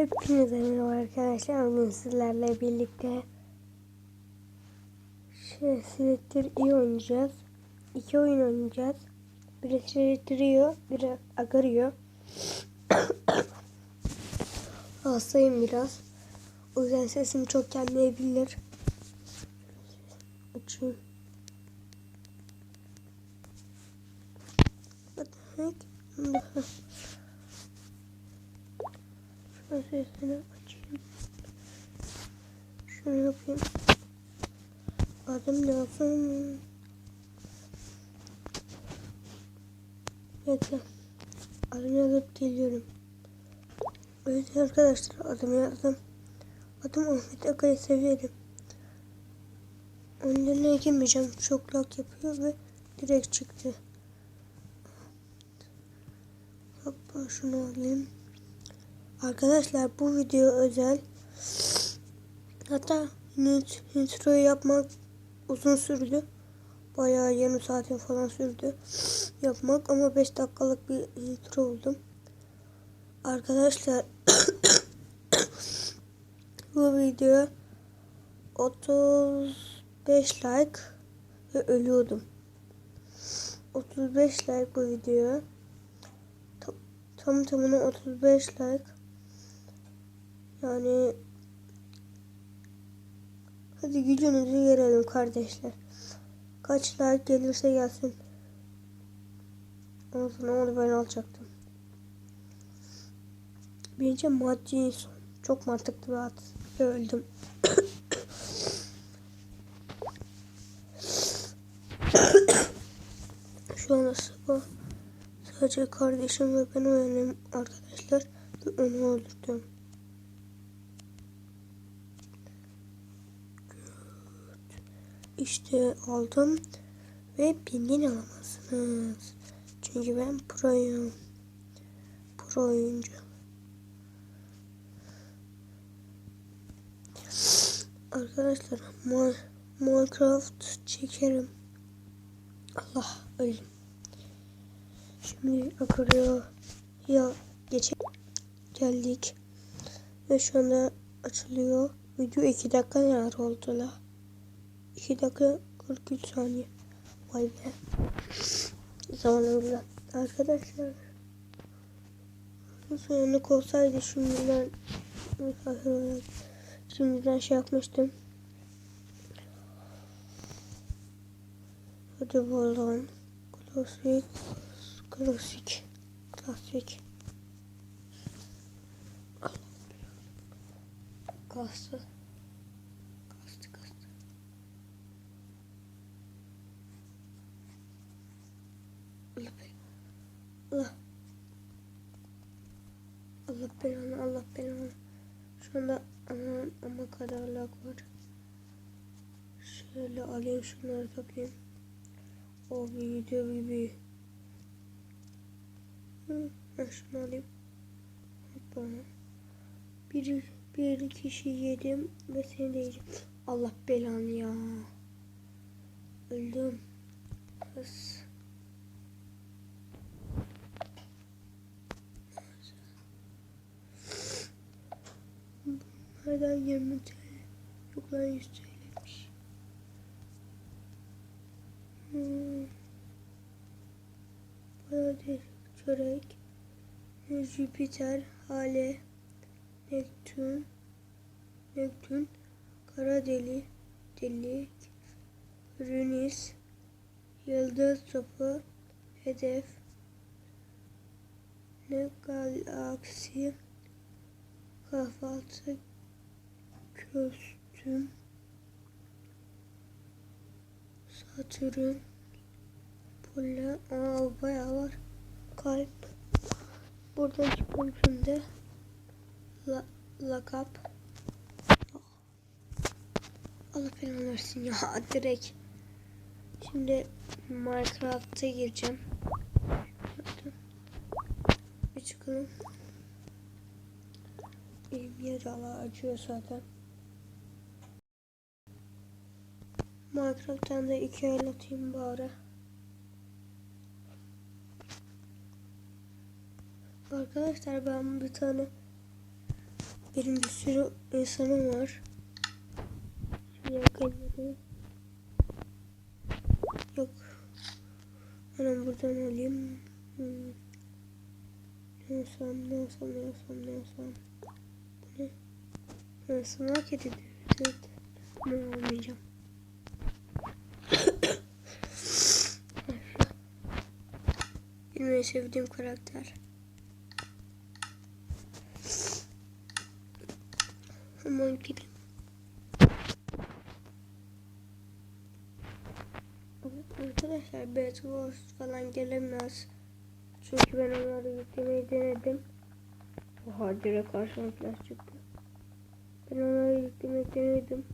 Hepinize merhaba arkadaşlar. Bugün sizlerle birlikte Şehsizlettir iyi oynayacağız. İki oyun oynayacağız. Biri Şehsizlettiriyor, biri agarıyor. Hastayım biraz. O yüzden sesim çok gelmeyebilir. Açayım. What the heck? Şöyle sesini açayım. Şunu yapayım. Adım lazım. Bekle. Adımı yazıp geliyorum. Evet arkadaşlar adımı yazdım. Adım Ahmet Akay'ı severim. Önlerine girmeyeceğim. Çok lag yapıyor ve direkt çıktı. Hoppa şunu alayım. Arkadaşlar bu video özel. Hatta intro yapmak uzun sürdü. Bayağı yarım saatin falan sürdü yapmak ama 5 dakikalık bir intro buldum. Arkadaşlar bu video 35 like ve ölüyordum. 35 like bu video. Tam tamına 35 like. Yani hadi gücünüzü görelim kardeşler. Kaç like gelirse gelsin. Sonra onu ben alacaktım. Birinci maddi insan. Çok mantıklı bir at. Öldüm. Şu anda sabah sadece kardeşim ve ben uyanım arkadaşlar. Onu öldürdüm. İşte aldım ve binin alamazsınız. Çünkü ben proyum. Pro oyuncu. Arkadaşlar Minecraft çekerim. Allah öldüm. Şimdi akırıyor. Ya geçe geldik. Ve şu anda açılıyor. Video 2 dakika neler oldu la? 2 dakika 43 saniye. Vay be. Zamanımızda. Arkadaşlar. Sonluk olsaydı şimdiden şimdiden şey yapmıştım. Hadi bakalım. Klasik. Klasik. Klasik. Kastı. Allah. Allah belanı Allah belanı. Şu anda aman ama kadar lag var. Şöyle alayım şunları toplayayım. O video gibi. Hı, şunu alayım. Hoppa. Bir, bir kişi yedim ve seni de yiyeceğim. Allah belanı ya. Öldüm. Kız. Nereden 20 TL? Yok lan 100 TL'ymiş. Hmm. Patates, çörek, Jüpiter, Hale, Neptün, Neptün, Kara Deli, Delik, Rünis, Yıldız Topu, Hedef, Ne Galaksi, Kahvaltı, Kostüm, Satürn, Polla, aa bayağı var. Kalp. Çıkalım şimdi. La, lakap. Allah belanı versin ya direkt. Şimdi Minecraft'a gireceğim. Bir çıkalım. Benim yer ala açıyor zaten. Minecraft'tan da iki el atayım bari. Arkadaşlar ben bir tane Benim bir sürü insanım var. Yakaladım. Yok. Hemen buradan alayım. Hmm. Ne olsam, ne olsam, ne olsam, ne olsam. Bu ne? Ha, sınav kedi. Evet. Ama Benim en sevdiğim karakter. Hemen gideyim. Arkadaşlar Wars falan gelemez. Çünkü ben onları yüklemeyi denedim. Oha direkt karşıma flash çıktı. Ben onları yüklemeyi denedim.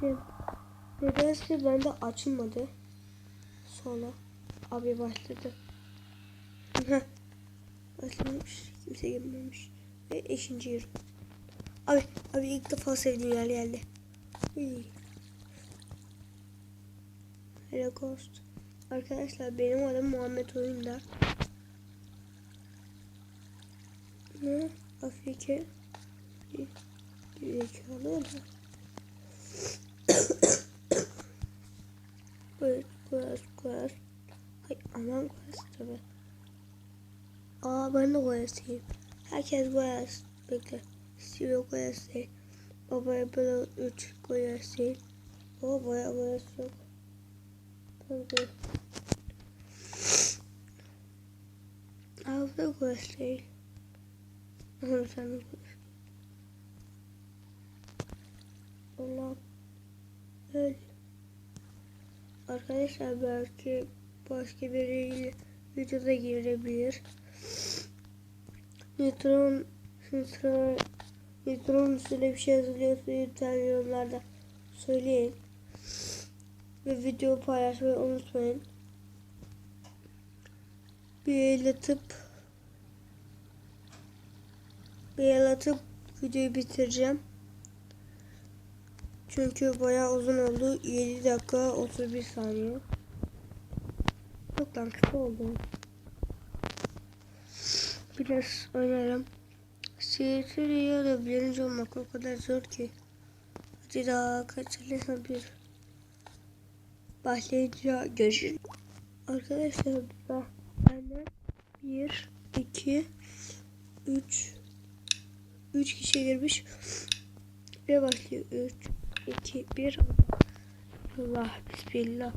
Şey, nedense bende açılmadı. Sonra abi başladı. Başlamış. Kimse gelmemiş. Ve eşinci yer. Abi, abi ilk defa sevdiğim yer geldi. Hello Ghost. Arkadaşlar benim adım Muhammed Oyunda. Ne? Afrika. Zekalı da. Quest, quest, quest. Ay aman quest tabi. Aa ben de quest'iyim. Herkes quest. Bekle. Steve quest değil. Babaya böyle 3 quest değil. O baya quest yok. Tabii. Aa bu da quest değil. Ama bir tane quest. Allah. Öl. Arkadaşlar belki başka biriyle videoda girebilir. Neutron, neutron, neutron üstüne bir şey yazılıyorsa lütfen yorumlarda söyleyin. Ve video paylaşmayı unutmayın. Bir el atıp bir el atıp videoyu bitireceğim. Çünkü bayağı uzun oldu. 7 dakika 31 saniye. Çok lan kısa oldu. Biraz oynarım. Seyirciye da birinci olmak o kadar zor ki. Hadi daha kaçırırsa bir başlayınca görüşürüz. Arkadaşlar ben benden 1, 2, 3, 3 kişi girmiş. Ve başlıyor. 3, 2, 1. Allah bismillah.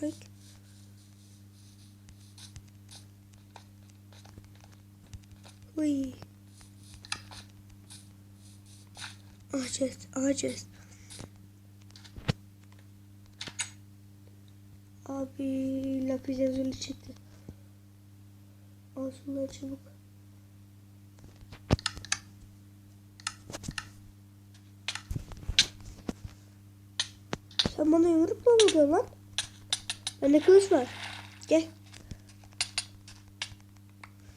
Evet. Uy. Ağacız, ağacız. Abi lapis lazuli çıktı. Şunları çabuk. Sen bana yumrukla vuruyorsun lan? Bende kılıç var. Gel.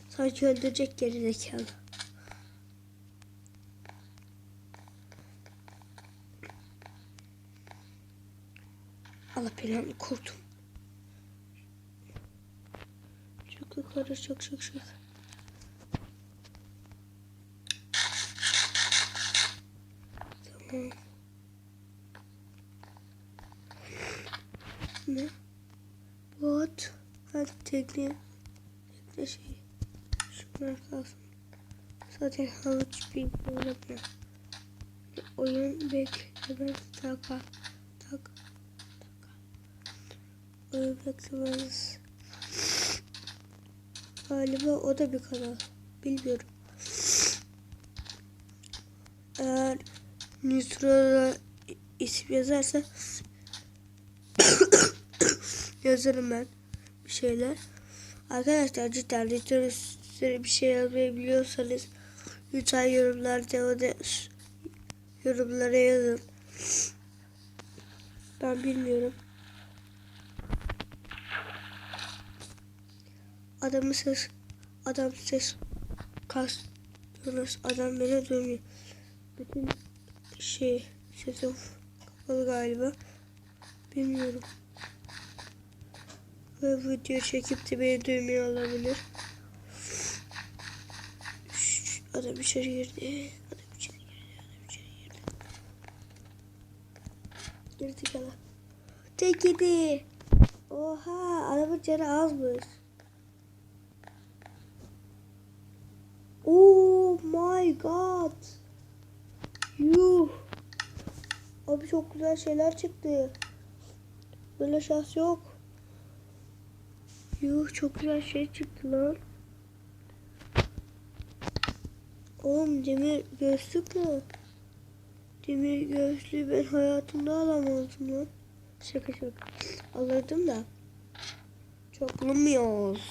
Sanki öldürecek geri zekalı. Allah belanı korktum. Çok yukarı çok çok çok. Tamam. Ne? Bot. Hadi tekne. Tekne şey. Şunlar kalsın. Zaten havuç bir oynamıyor. Oyun beklemez. Taka. Tak. Oyun beklemez. Galiba o da bir kanal. Bilmiyorum. Eğer Nusra'da isim yazarsa yazarım ben bir şeyler. Arkadaşlar cidden size bir şey yazmayı biliyorsanız lütfen yorumlarda yorumlara yazın. Ben bilmiyorum. Adamın ses adam ses kastınız adam beni duymuyor. Bütün şey sesim kapalı galiba. Bilmiyorum. Ve video çekip de beni duymuyor olabilir. Şşş, adam içeri girdi. Adam içeri girdi. Adam içeri girdi. Girdi kala. Tek yedi. Oha adamın canı azmış. Oh my god. Yuh. Abi çok güzel şeyler çıktı. Böyle şans yok. Yuh çok güzel şey çıktı lan. Oğlum demir gözlük mü? Demir gözlüğü ben hayatımda alamazdım lan. Şaka şaka. Alırdım da. Çok bulamıyoruz.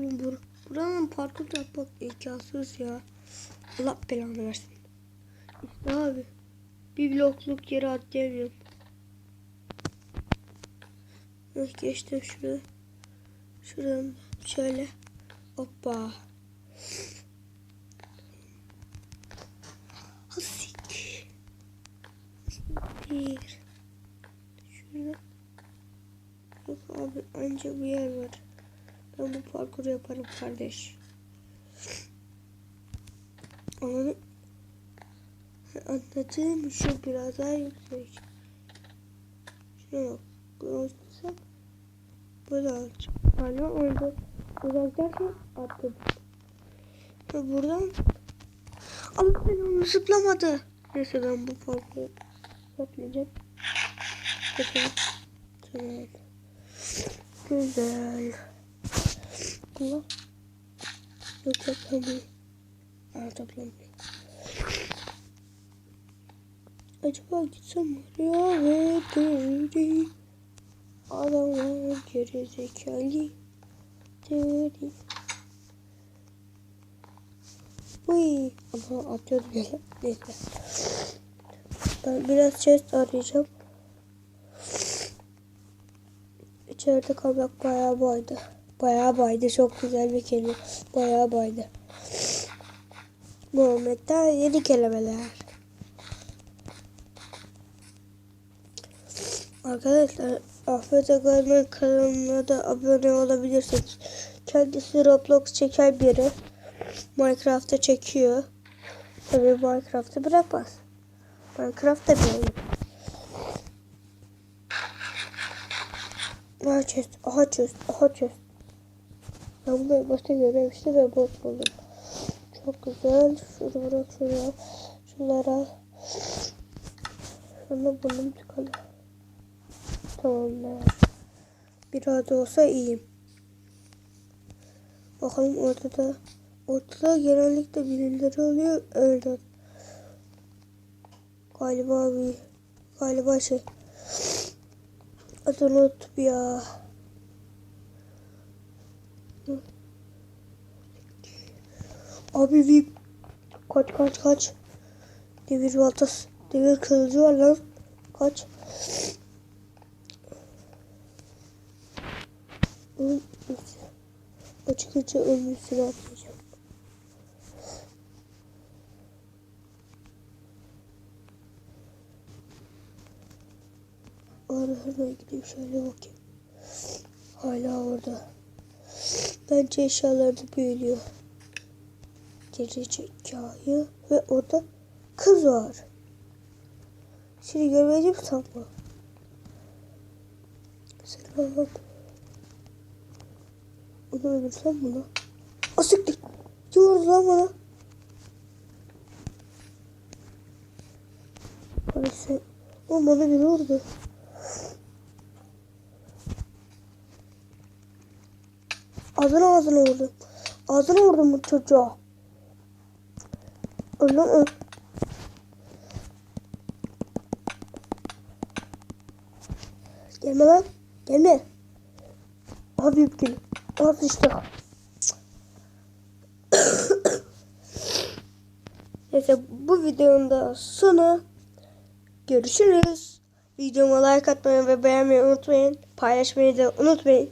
Oğlum bur buranın parkur yapmak imkansız ya. Allah belanı versin. İşte abi. Bir blokluk yere atlayamıyorum. Heh, geçtim şuraya. Şuradan şöyle. Hoppa. Hasik. Bir. Şurada. Yok abi anca bu yer var. Ben bu parkuru yaparım kardeş. Ama anladığım şu biraz daha yüksek. Şuna bak. Böyle alacağım. Hala orada uzak derken atladım. Ve buradan ama ben onu zıplamadı. Neyse ben bu parkuru yapmayacağım. Bakalım. Tamam. Güzel. Allah. Yok toplamıyor. Aa toplamıyor. Acaba gitsem oraya ve deri. Adamlar geri zekalı. Deri. Uy. Ama atıyordum ya. Neyse. Ben biraz chest arayacağım. İçeride kalmak bayağı baydı. Bayağı baydı. Çok güzel bir kelime. Bayağı baydı. Muhammed'den yeni kelimeler. Arkadaşlar Ahmet Agay'ın kanalına da abone olabilirsiniz. Kendisi Roblox çeken biri. Minecraft'ta çekiyor. Tabii Minecraft'ı bırakmaz. Minecraft'ta bir oyun. Aha chest, aha chest, aha chest. Ben bunu başta görmemiştim ve bot buldum. Çok güzel. Şunu bırak şuraya. Şunları al. Şunu bunun çıkalım. Tamamdır. Biraz olsa iyiyim. Bakalım ortada. Ortada genellikle birileri oluyor. Öyle. Galiba bir galiba şey. Adını unuttum ya. Abi VIP. Kaç kaç kaç. Demir baltası. Demir kılıcı var lan. Kaç. Ölmüş. Açıkça ölmüşsün atmayacağım. Aralarına gideyim şöyle bakayım. Hala orada. Bence eşyalarını büyülüyor. Geri zekayı ve orada kız var. Şimdi görmeyeceğim sanma. Selam. Onu öldürsem bunu. Asiktir. Kim vurdu lan bana? Neyse. O bana biri vurdu. Ağzına ağzına vurdum. Ağzına vurdum bu çocuğa. Lan öl. Gelme lan. Gelme. Abi yüklü. İşte. Neyse bu videonun da sonu. Görüşürüz. Videoma like atmayı ve beğenmeyi unutmayın. Paylaşmayı da unutmayın.